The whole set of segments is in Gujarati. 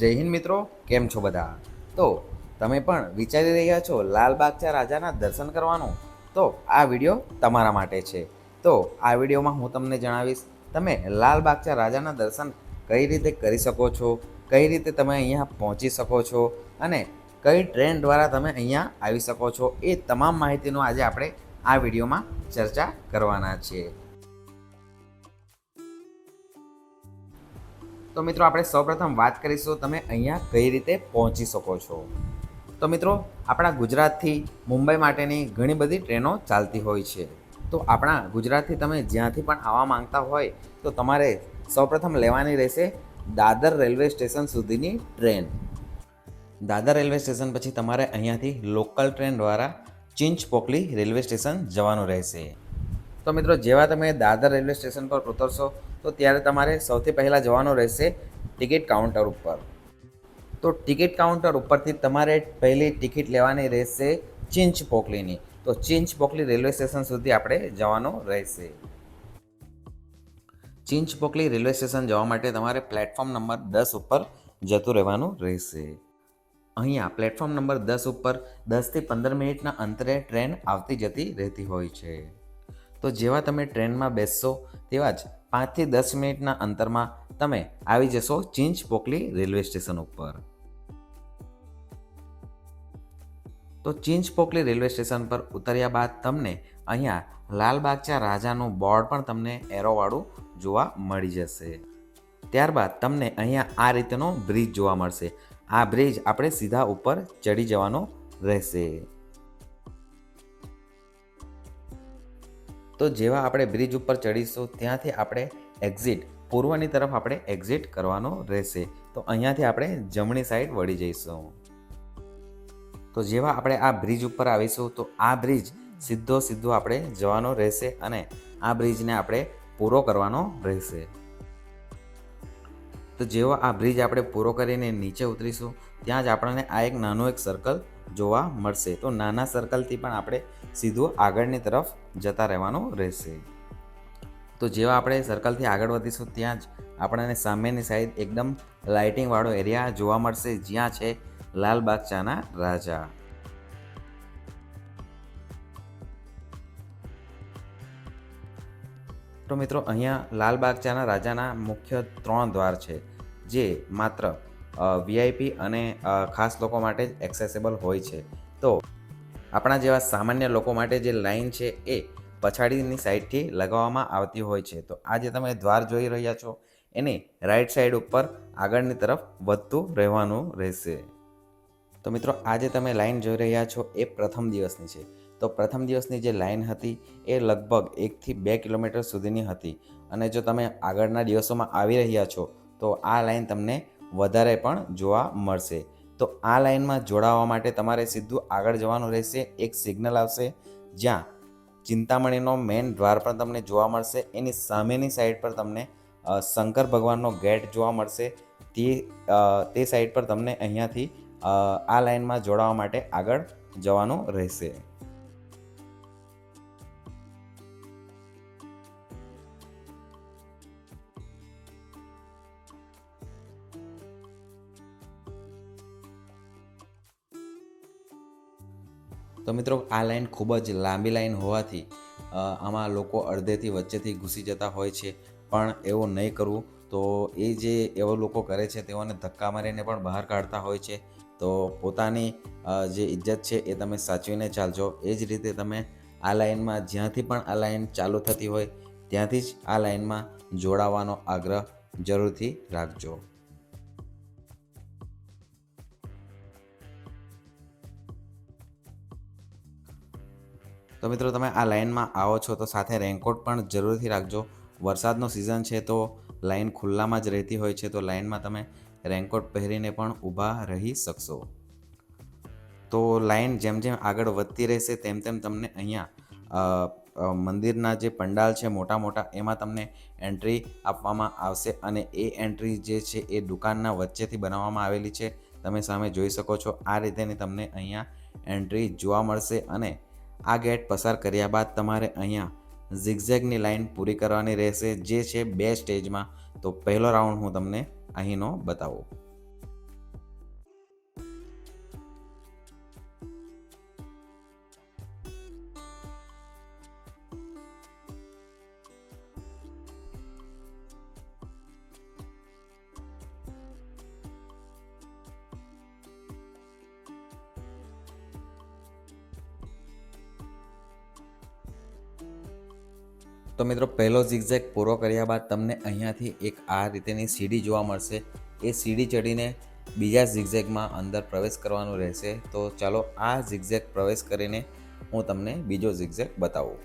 મિત્રો, કેમ છો બધા? તો તમે પણ વિચારી રહ્યા છો લાલબાગચા રાજાના દર્શન કરવાનું? તો આ વીડિયો તમારા માટે છે. તો આ વિડીયોમાં હું તમને જણાવીશ, તમે લાલબાગચા રાજાના દર્શન કઈ રીતે કરી શકો છો, કઈ રીતે તમે અહીંયા પહોંચી શકો છો અને કઈ ટ્રેન દ્વારા તમે અહીંયા આવી શકો છો એ તમામ માહિતીનો આજે આપણે આ વિડીયોમાં ચર્ચા કરવાના છીએ. તો મિત્રો આપણે સૌપ્રથમ વાત કરીશું તમે અહીંયા કઈ રીતે પહોંચી શકો છો. તો મિત્રો, આપણા ગુજરાતથી મુંબઈ માટેની ઘણી બધી ટ્રેનો ચાલતી હોય છે. તો આપણા ગુજરાતથી તમે જ્યાંથી પણ આવવા માંગતા હોય, તો તમારે સૌપ્રથમ લેવાની રહેશે દાદર રેલવે સ્ટેશન સુધીની ટ્રેન. દાદર રેલવે સ્ટેશન પછી તમારે અહીંયાથી લોકલ ટ્રેન દ્વારા ચિંચપોકલી રેલવે સ્ટેશન જવાનું રહેશે. તો મિત્રો, જેવા તમે દાદર રેલવે સ્ટેશન પર ઉતરશો, તો ત્યારે તમારે સૌથી પહેલાં જવાનું રહેશે ટિકિટ કાઉન્ટર ઉપર. તો ટિકિટ કાઉન્ટર ઉપરથી તમારે પહેલી ટિકિટ લેવાની રહેશે ચિંચ પોકલીની તો ચિંચ પોકલી રેલવે સ્ટેશન સુધી આપણે જવાનું રહેશે. ચિંચ પોકલી રેલવે સ્ટેશન જવા માટે તમારે પ્લેટફોર્મ નંબર દસ ઉપર જતું રહેવાનું રહેશે. અહીંયા પ્લેટફોર્મ નંબર દસ ઉપર દસથી પંદર મિનિટના અંતરે ટ્રેન આવતી જતી રહેતી હોય છે. તો જેવા તમે ટ્રેનમાં બેસશો, તેવા જ પાંચથી દસ મિનિટના અંતરમાં તમે આવી જશો ચિંચ પોકલી રેલવે સ્ટેશન ઉપર. તો ચિંચ પોકલી રેલવે સ્ટેશન પર ઉતર્યા બાદ તમને અહીંયા લાલબાગચા રાજાનું બોર્ડ પણ તમને એરોવાળું જોવા મળી જશે. ત્યારબાદ તમને અહીંયા આ રીતનો બ્રિજ જોવા મળશે. આ બ્રિજ આપણે સીધા ઉપર ચડી જવાનો રહેશે. તો જેવા આપણે બ્રિજ ઉપર ચડીશું, ત્યાંથી આપણે એક્ઝિટ પૂર્વની તરફ આપણે એક્ઝિટ કરવાનો રહેશે. તો અહીંયાથી આપણે જમણી સાઈડ વળી જઈશું. તો જેવા આપણે આ બ્રિજ ઉપર આવીશું, તો આ બ્રિજ સીધો સીધો આપણે જવાનો રહેશે અને આ બ્રિજને આપણે પૂરો કરવાનો રહેશે. તો જેવો આ બ્રિજ આપણે પૂરો કરીને નીચે ઉતરીશું, ત્યાં જ આપણને આ એક નાનું એક સર્કલ જોવા મળશે. તો નાના સર્કલથી પણ આપણે સીધું આગળની તરફ જતા રહેવાનું રહેશે. તો જેવા આપણે સર્કલથી આગળ વધીશું, ત્યાં જ આપણને સામેની સાઈડ એકદમ લાઇટિંગવાળો એરિયા જોવા મળશે, જ્યાં છે લાલબાગચાના રાજા. તો મિત્રો, અહીંયા લાલબાગચાના રાજાના મુખ્ય ત્રણ દ્વાર છે, જે માત્ર વીઆઈપી અને ખાસ લોકો માટે જ એક્સેસેબલ હોય છે. તો આપણા જેવા સામાન્ય લોકો માટે જે લાઇન છે એ પછાડીની સાઈડથી લગાવવામાં આવતી હોય છે. તો આ જે તમે દ્વાર જોઈ રહ્યા છો. એની રાઈટ સાઈડ ઉપર આગળની તરફ વધતું રહેવાનું રહેશે. તો મિત્રો, આજે તમે લાઇન જોઈ રહ્યા છો એ પ્રથમ દિવસની છે. તો પ્રથમ દિવસની જે લાઇન હતી એ લગભગ એકથી બે કિલોમીટર સુધીની હતી. અને જો તમે આગળના દિવસોમાં આવી રહ્યા છો, તો આ લાઇન તમને વધારે પણ જોવા મળશે. તો આ લાઇનમાં જોડાવા માટે તમારે સીધું આગળ જવાનું રહેશે. એક સિગ્નલ આવશે જ્યાં ચિંતામણીનો મેઇન દ્વાર પણ તમને જોવા મળશે. એની સામેની સાઈડ પર તમને શંકર ભગવાનનો ગેટ જોવા મળશે. તે તે સાઈડ પર તમને અહીંયાથી આ લાઇનમાં જોડાવા માટે આગળ જવાનું રહેશે. તો મિત્રો, આ લાઈન ખૂબ જ લાંબી લાઈન હોવાથી આમાં લોકો અડધેથી વચ્ચેથી ઘૂસી જતા હોય છે. પણ એવું નહીં કરવું. તો એ જે એવો લોકો કરે છે, તેઓને ધક્કા મારીને પણ બહાર કાઢતા હોય છે. તો પોતાની જે ઇજ્જત છે એ તમે સાચવીને ચાલજો. એ જ રીતે તમે આ લાઈનમાં જ્યાંથી પણ આ લાઈન ચાલુ થતી હોય, ત્યાંથી જ આ લાઈનમાં જોડાવાનો આગ્રહ જરૂરથી રાખજો. તો મિત્રો તમે આ લાઇનમાં આવો છો તો સાથે રેનકોટ પણ જરૂરથી રાખજો. વરસાદનો સિઝન છે તો લાઇન ખુલ્લામાં જ રહેતી હોય છે તો લાઇનમાં તમે રેનકોટ પહેરીને પણ ઊભા રહી શકશો. તો લાઇન જેમ જેમ આગળ વધતી રહેશે તેમ તેમ તમને અહીંયા મંદિરના જે પંડાલ છે મોટા મોટા એમાં તમને એન્ટ્રી આપવામાં આવશે અને એ એન્ટ્રી જે છે એ દુકાનના વચ્ચેથી બનાવવામાં આવેલી છે. તમે સામે જોઈ શકો છો આ રીતેની તમને અહીંયા એન્ટ્રી જોવા મળશે અને આ ગેટ પસાર કર્યા બાદ તમારે અહીંયા ઝિગઝેગની લાઈન પૂરી કરવાની રહેશે, જે છે બે સ્ટેજમાં. તો પહેલો રાઉન્ડ હું તમને અહીંનો બતાવું. તો મિત્રો, પહેલો ઝિગઝેગ પૂરો કર્યા બાદ તમને અહીંયાથી એક આ રીતેની સીડી જોવા મળશે. એ સીડી ચડીને બીજા ઝિગઝેગમાં અંદર પ્રવેશ કરવાનું રહેશે. તો ચાલો આ ઝિગઝેગ પ્રવેશ કરીને હું તમને બીજો ઝિગઝેગ બતાવું.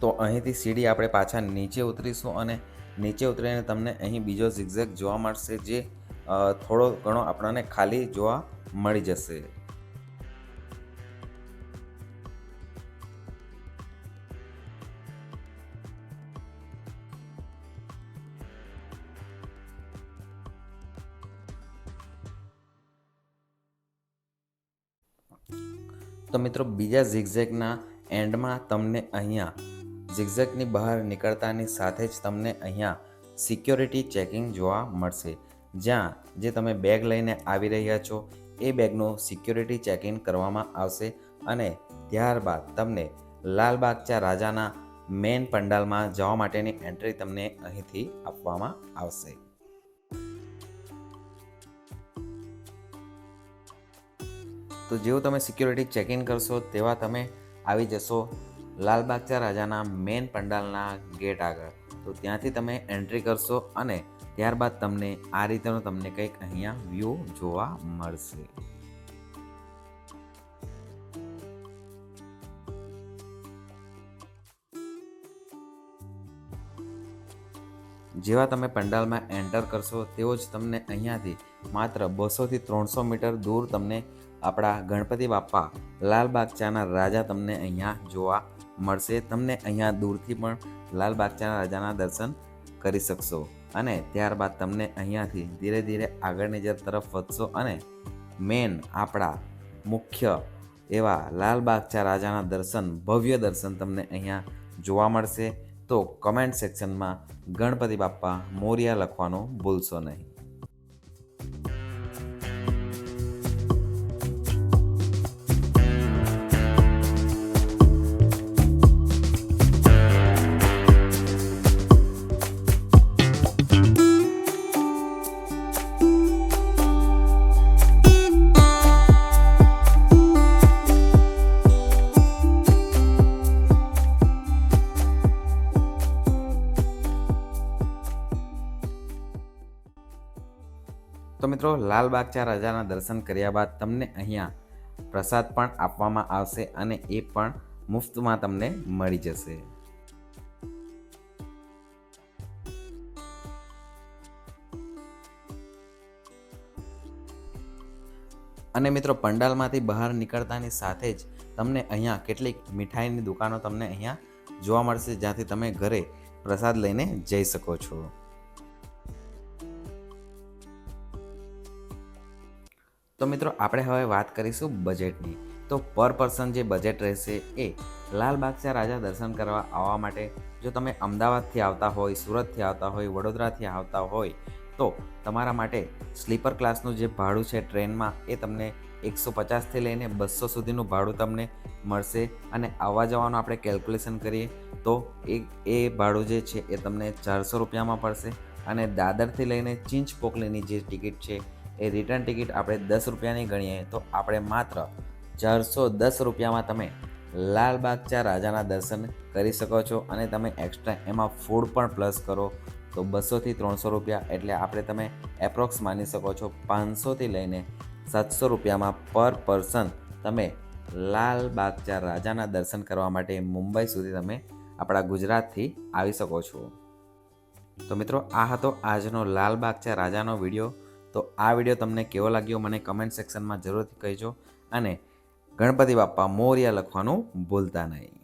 તો અહીંથી સીડી આપણે પાછા નીચે ઉતરીશું અને નીચે ઉતરીને તમને અહીં બીજો ઝિગઝેગ જોવા મળશે જે થોડો ઘણો આપણને ખાલી જોવા મળી જશે. તો મિત્રો, બીજા ઝિગઝેગના એન્ડમાં તમને અહીંયા ઝિગઝેગની બહાર નીકળતાની સાથે જ તમને અહીંયા સિક્યોરિટી ચેકિંગ જોવા મળશે. જ્યાં જે તમે બેગ લઈને આવી રહ્યા છો, એ બેગનું સિક્યોરિટી ચેકિંગ કરવામાં આવશે અને ત્યારબાદ તમને લાલબાગચા રાજાના મેન પંડાલમાં જવા માટેની એન્ટ્રી તમને અહીંથી આપવામાં આવશે. તો જેવું તમે સિક્યોરિટી ચેક ઇન કરશો, તેવા તમે આવી જશો. લાલબાગચા રાજાના મેન પંડાલના ગેટ આગળ. તો ત્યાંથી તમે એન્ટ્રી કરશો અને ત્યારબાદ તમને આ રીતેનો તમને કંઈક અહીંયા વ્યૂ જોવા મળશે. જેવા તમે પંડાલમાં એન્ટર કરશો તેવો જ તમને અહીંયાથી માત્ર બસોથી ત્રણસો મીટર દૂર તમને આપણા ગણપતિ બાપ્પા લાલબાગચાના રાજા તમને અહીંયા જોવા મળશે. તમને અહીંયા દૂરથી પણ લાલબાગચાના રાજાના દર્શન કરી શકશો. અને ત્યારબાદ તમને અહીંયાથી ધીરે ધીરે આગળની જે તરફ વધશો અને મેન આપણા મુખ્ય એવા લાલબાગચા રાજાના દર્શન, ભવ્ય દર્શન તમને અહીંયા જોવા મળશે. તો કમેન્ટ સેક્શનમાં ગણપતિ બાપ્પા મોરિયા લખવાનું ભૂલશો નહીં. મિત્રો લાલબાગચા રાજાના દર્શન કર્યા બાદ તમને અહીંયા પ્રસાદ પણ આપવામાં આવશે અને એ પણ મુફ્તમાં તમને મળી જશે. અને મિત્રો, પંડાલમાંથી બહાર નીકળતાની સાથે જ તમને અહીંયા કેટલીક મીઠાઈની દુકાનો તમને અહીંયા જોવા મળશે, જ્યાંથી તમે ઘરે પ્રસાદ લઈને જઈ શકો છો. તો મિત્રો, આપણે હવે વાત કરીશું બજેટની તો પર પર્સન જે બજેટ રહેશે એ લાલબાગચા રાજા દર્શન કરવા આવવા માટે જો તમે અમદાવાદથી આવતા હોય, સુરતથી આવતા હોય, વડોદરાથી આવતા હોય, તો તમારા માટે સ્લીપર ક્લાસનું જે ભાડું છે ટ્રેનમાં એ તમને એકસો પચાસથી લઈને બસો સુધીનું ભાડું તમને મળશે. અને આવવા જવાનું આપણે કેલ્ક્યુલેશન કરીએ તો એ એ ભાડું જે છે એ તમને ચારસો રૂપિયામાં પડશે. અને દાદરથી લઈને ચિંચ પોકલીની જે ટિકિટ છે એ રિટર્ન ટિકિટ આપણે દસ રૂપિયાની ગણીએ, તો આપણે માત્ર ચારસો દસ રૂપિયામાં તમે લાલબાગચા રાજાના દર્શન કરી શકો છો અને તમે એક્સ્ટ્રા એમાં ફૂડ પણ પ્લસ કરો. તો બસોથી ત્રણસો રૂપિયા એટલે આપણે તમે એપ્રોક્સ માની શકો છો પાંચસોથી લઈને સાતસો રૂપિયામાં પર પર્સન તમે લાલબાગચા રાજાના દર્શન કરવા માટે મુંબઈ સુધી તમે આપણા ગુજરાતથી આવી શકો છો. તો મિત્રો, આ હતો આજનો લાલબાગચા રાજાનો વીડિયો તો આ વીડિયો તમને કેવો લાગ્યો મને કમેન્ટ સેક્શનમાં જરૂરથી કહેજો. અને ગણપતિ બાપ્પા મોર્યા લખવાનું ભૂલતા નહીં.